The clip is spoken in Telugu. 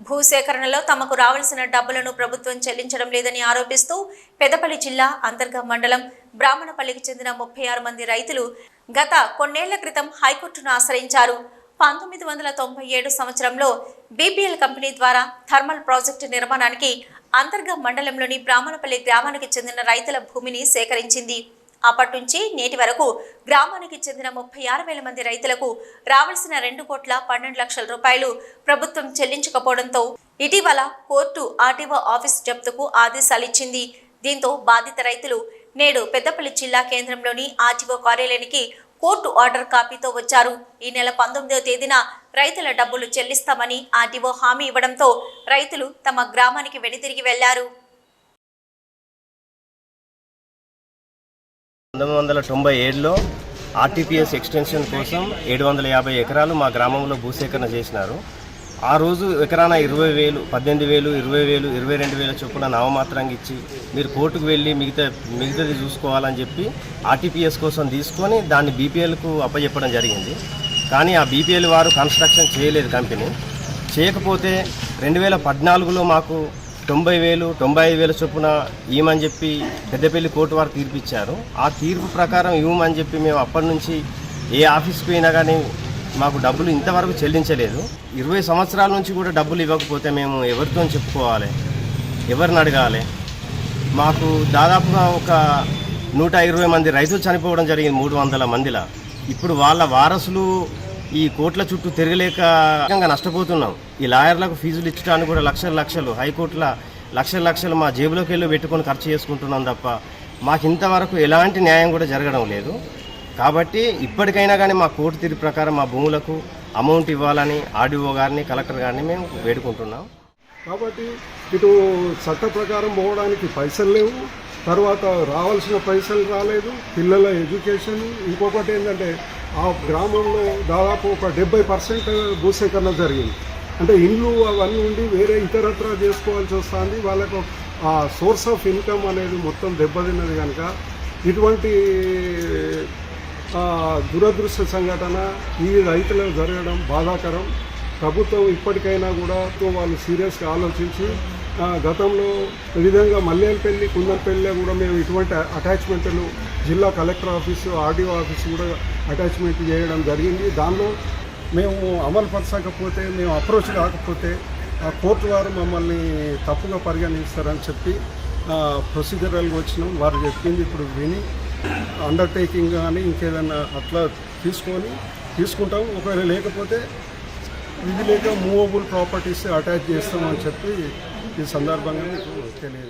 భూసేకరణలో తమకు రావాల్సిన డబ్బులను ప్రభుత్వం చెల్లించడం లేదని ఆరోపిస్తూ పెదపల్లి జిల్లా అంతర్గా మండలం బ్రాహ్మణపల్లికి చెందిన ముప్పై ఆరు మంది రైతులు గత కొన్నేళ్ళ క్రితం హైకోర్టును ఆశ్రయించారు. పంతొమ్మిది వందల తొంభై ఏడు సంవత్సరంలో బీపీఎల్ కంపెనీ ద్వారా థర్మల్ ప్రాజెక్టు నిర్మాణానికి అంతర్గా మండలంలోని బ్రాహ్మణపల్లి గ్రామానికి చెందిన రైతుల భూమిని సేకరించింది. అప్పటి నుంచి నేటి వరకు గ్రామానికి చెందిన ముప్పై ఆరు వేల మంది రైతులకు రావాల్సిన రెండు కోట్ల పన్నెండు లక్షల రూపాయలు ప్రభుత్వం చెల్లించకపోవడంతో ఇటీవల కోర్టు ఆర్టీఓ ఆఫీస్ జప్తుకు ఆదేశాలిచ్చింది దీంతో బాధిత రైతులు నేడు పెద్దపల్లి జిల్లా కేంద్రంలోని ఆర్టీఓ కార్యాలయానికి కోర్టు ఆర్డర్ కాపీతో వచ్చారు. ఈ నెల పంతొమ్మిదవ తేదీన రైతుల డబ్బులు చెల్లిస్తామని ఆర్టీఓ హామీ ఇవ్వడంతో రైతులు తమ గ్రామానికి వెనుతిరిగి వెళ్ళారు. పంతొమ్మిది వందల తొంభై ఏడులో ఆర్టీపీఎస్ ఎక్స్టెన్షన్ కోసం ఏడు వందల యాభై ఎకరాలు మా గ్రామంలో భూసేకరణ చేసినారు. ఆ రోజు ఎకరాన ఇరవై వేలు పద్దెనిమిది వేలు ఇరవై వేలు ఇరవై రెండు వేల చొప్పున నామమాత్రంగా ఇచ్చి మీరు కోర్టుకు వెళ్ళి మిగతా మిగతాది చూసుకోవాలని చెప్పి ఆర్టీపీఎస్ కోసం తీసుకొని దాన్ని బీపీఎల్కు అప్పచెప్పడం జరిగింది. కానీ ఆ బీపీఎల్ వారు కన్స్ట్రక్షన్ చేయలేదు కంపెనీ. చేయకపోతే రెండు వేల పద్నాలుగులో మాకు తొంభై వేలు తొంభై ఐదు వేల చొప్పున ఇవ్వమని చెప్పి పెద్దపల్లి కోర్టు వారు తీర్పిచ్చారు. ఆ తీర్పు ప్రకారం ఇవ్వమని చెప్పి మేము అప్పటి నుంచి ఏ ఆఫీస్కి పోయినా కానీ మాకు డబ్బులు ఇంతవరకు చెల్లించలేదు. ఇరవై సంవత్సరాల నుంచి కూడా డబ్బులు ఇవ్వకపోతే మేము ఎవరితో చెప్పుకోవాలి ఎవరిని అడగాలి? మాకు దాదాపుగా ఒక నూట ఇరవై మంది రైతులు చనిపోవడం జరిగింది మూడు వందల మందిలా. ఇప్పుడు వాళ్ళ వారసులు ఈ కోట్ల చుట్టూ తిరగలేక నష్టపోతున్నాం. ఈ లాయర్లకు ఫీజులు ఇచ్చడానికి కూడా లక్షల లక్షలు హైకోర్టుల లక్షల లక్షలు మా జేబులోకి వెళ్ళి పెట్టుకొని ఖర్చు చేసుకుంటున్నాం తప్ప మాకు ఇంతవరకు ఎలాంటి న్యాయం కూడా జరగడం లేదు. కాబట్టి ఇప్పటికైనా కానీ మా కోర్టు తీర్పు ప్రకారం మా భూములకు అమౌంట్ ఇవ్వాలని ఆర్డీఓ గారిని కలెక్టర్ గారిని మేము వేడుకుంటున్నాం. కాబట్టి ఇటు చట్ట ప్రకారం పోవడానికి పైసలు లేవు. తర్వాత రావాల్సిన పైసలు రాలేదు. పిల్లల ఎడ్యుకేషన్. ఇంకొకటి ఏంటంటే ఆ గ్రామంలో దాదాపు ఒక డెబ్బై పర్సెంట్ భూసేకరణ జరిగింది. అంటే ఇండ్లు అవన్నీ ఉండి వేరే ఇతరత్ర చేసుకోవాల్సి వస్తుంది. వాళ్ళకు ఆ సోర్స్ ఆఫ్ ఇన్కమ్ అనేది మొత్తం దెబ్బతిన్నది కనుక ఇటువంటి దురదృష్ట సంఘటన ఈ రైతులకు జరగడం బాధాకరం. ప్రభుత్వం ఇప్పటికైనా కూడా వాళ్ళు సీరియస్గా ఆలోచించి గతంలో ఈ విధంగా మల్లేపల్లి కుందనపల్లి కూడా మేము ఇటువంటి అటాచ్మెంట్లు జిల్లా కలెక్టర్ ఆఫీసు ఆర్డీఓ ఆఫీస్ కూడా అటాచ్మెంట్ చేయడం జరిగింది. దానిలో మేము అమలు పరచకపోతే మేము అప్రోచ్ కాకపోతే ఆ కోర్టు వారు మమ్మల్ని తప్పుగా పరిగణిస్తారని చెప్పి ప్రొసీజరల్గా వచ్చినాం. వారు చెప్పింది ఇప్పుడు విని అండర్టేకింగ్ కానీ ఇంకేదన్నా అట్లా తీసుకొని తీసుకుంటాం. ఒకవేళ లేకపోతే ఇది లేక మూవబుల్ ప్రాపర్టీస్ అటాచ్ చేస్తామని చెప్పి ఈ సందర్భంగా మీకు తెలియదు